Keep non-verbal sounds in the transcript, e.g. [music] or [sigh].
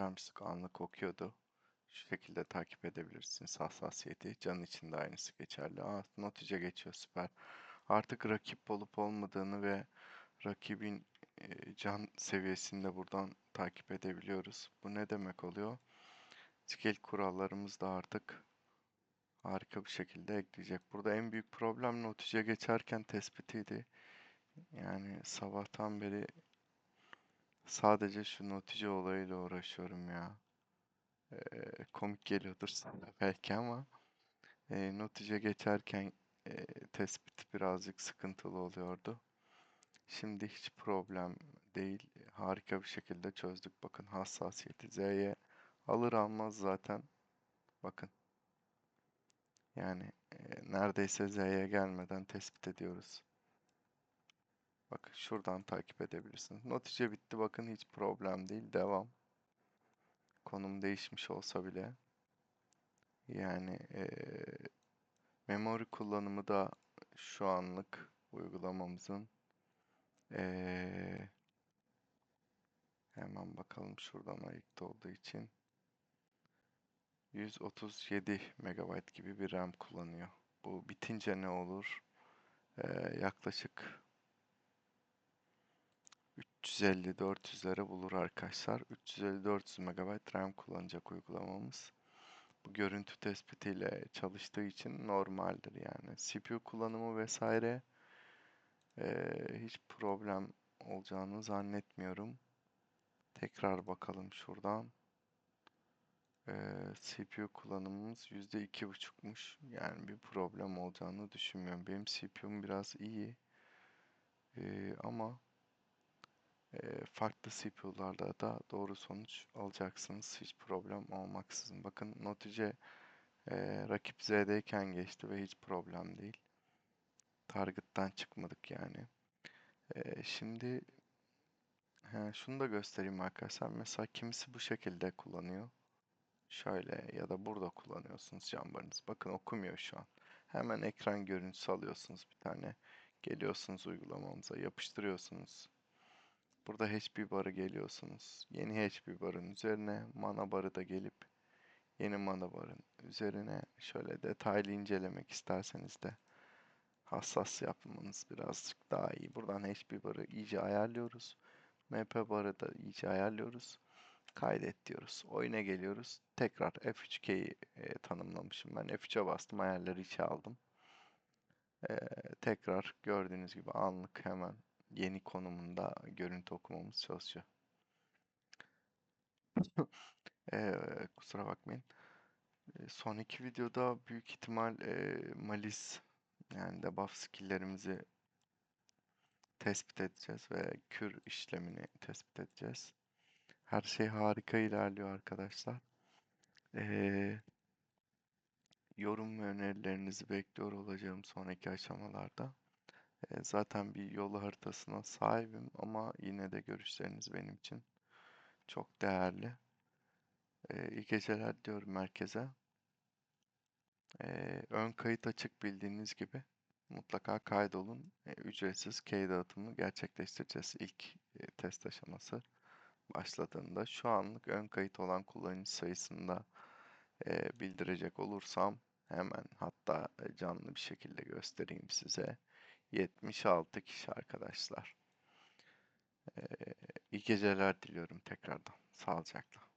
Termstik anlık okuyordu. Şu şekilde takip edebilirsiniz hassasiyeti. Can için de aynısı geçerli. Aa, notice geçiyor süper. Artık rakip olup olmadığını ve rakibin e, can seviyesini de buradan takip edebiliyoruz. Bu ne demek oluyor? Skill kurallarımız da artık harika bir şekilde ekleyecek. Burada en büyük problem notice geçerken tespitiydi. Yani sabahtan beri sadece şu notice olayıyla uğraşıyorum ya. Ee, komik geliyordur sana [laughs] belki ama e, notice geçerken e, tespit birazcık sıkıntılı oluyordu. Şimdi hiç problem değil. Harika bir şekilde çözdük. Bakın hassasiyeti Z'ye alır almaz zaten. Bakın. Yani e, neredeyse Z'ye gelmeden tespit ediyoruz. Bakın şuradan takip edebilirsiniz. Notice bitti. Bakın hiç problem değil. Devam. Konum değişmiş olsa bile. Yani e, memory kullanımı da şu anlık uygulamamızın ee, hemen bakalım şuradan ayıkta olduğu için 137 MB gibi bir RAM kullanıyor. Bu bitince ne olur? Ee, yaklaşık 350-400'lere bulur arkadaşlar. 350-400 MB RAM kullanacak uygulamamız. Bu görüntü tespitiyle çalıştığı için normaldir yani. CPU kullanımı vesaire ee, hiç problem olacağını zannetmiyorum. Tekrar bakalım şuradan. Ee, CPU kullanımımız %2.5'muş. Yani bir problem olacağını düşünmüyorum. Benim CPU'm biraz iyi. Ee, ama e, farklı CPU'larda da doğru sonuç alacaksınız. Hiç problem olmaksızın. Bakın Notice e, rakip Z'deyken geçti ve hiç problem değil. Target'tan çıkmadık yani. Ee, şimdi he, şunu da göstereyim arkadaşlar. Mesela kimisi bu şekilde kullanıyor. Şöyle ya da burada kullanıyorsunuz jambarınızı. Bakın okumuyor şu an. Hemen ekran görüntüsü alıyorsunuz bir tane. Geliyorsunuz uygulamamıza yapıştırıyorsunuz. Burada HP barı geliyorsunuz. Yeni HP barın üzerine mana barı da gelip yeni mana barın üzerine şöyle detaylı incelemek isterseniz de hassas yapmanız birazcık daha iyi. Buradan HP barı iyice ayarlıyoruz. MP barı da iyice ayarlıyoruz. Kaydet diyoruz. Oyuna geliyoruz. Tekrar F3K'yi e, tanımlamışım. Ben F3'e bastım. Ayarları içe aldım. E, tekrar gördüğünüz gibi anlık hemen yeni konumunda görüntü okumamız çalışıyor. [laughs] e, kusura bakmayın. Son iki videoda büyük ihtimal e, Malis yani debuff skill'lerimizi tespit edeceğiz ve kür işlemini tespit edeceğiz. Her şey harika ilerliyor arkadaşlar. Ee, yorum ve önerilerinizi bekliyor olacağım sonraki aşamalarda. Zaten bir yol haritasına sahibim ama yine de görüşleriniz benim için çok değerli. İyi geceler diyorum herkese. Ön kayıt açık bildiğiniz gibi mutlaka kaydolun. Ücretsiz key dağıtımı gerçekleştireceğiz ilk test aşaması başladığında. Şu anlık ön kayıt olan kullanıcı sayısında bildirecek olursam hemen hatta canlı bir şekilde göstereyim size. 76 kişi arkadaşlar. E, iyi geceler diliyorum tekrardan. Sağlıcakla.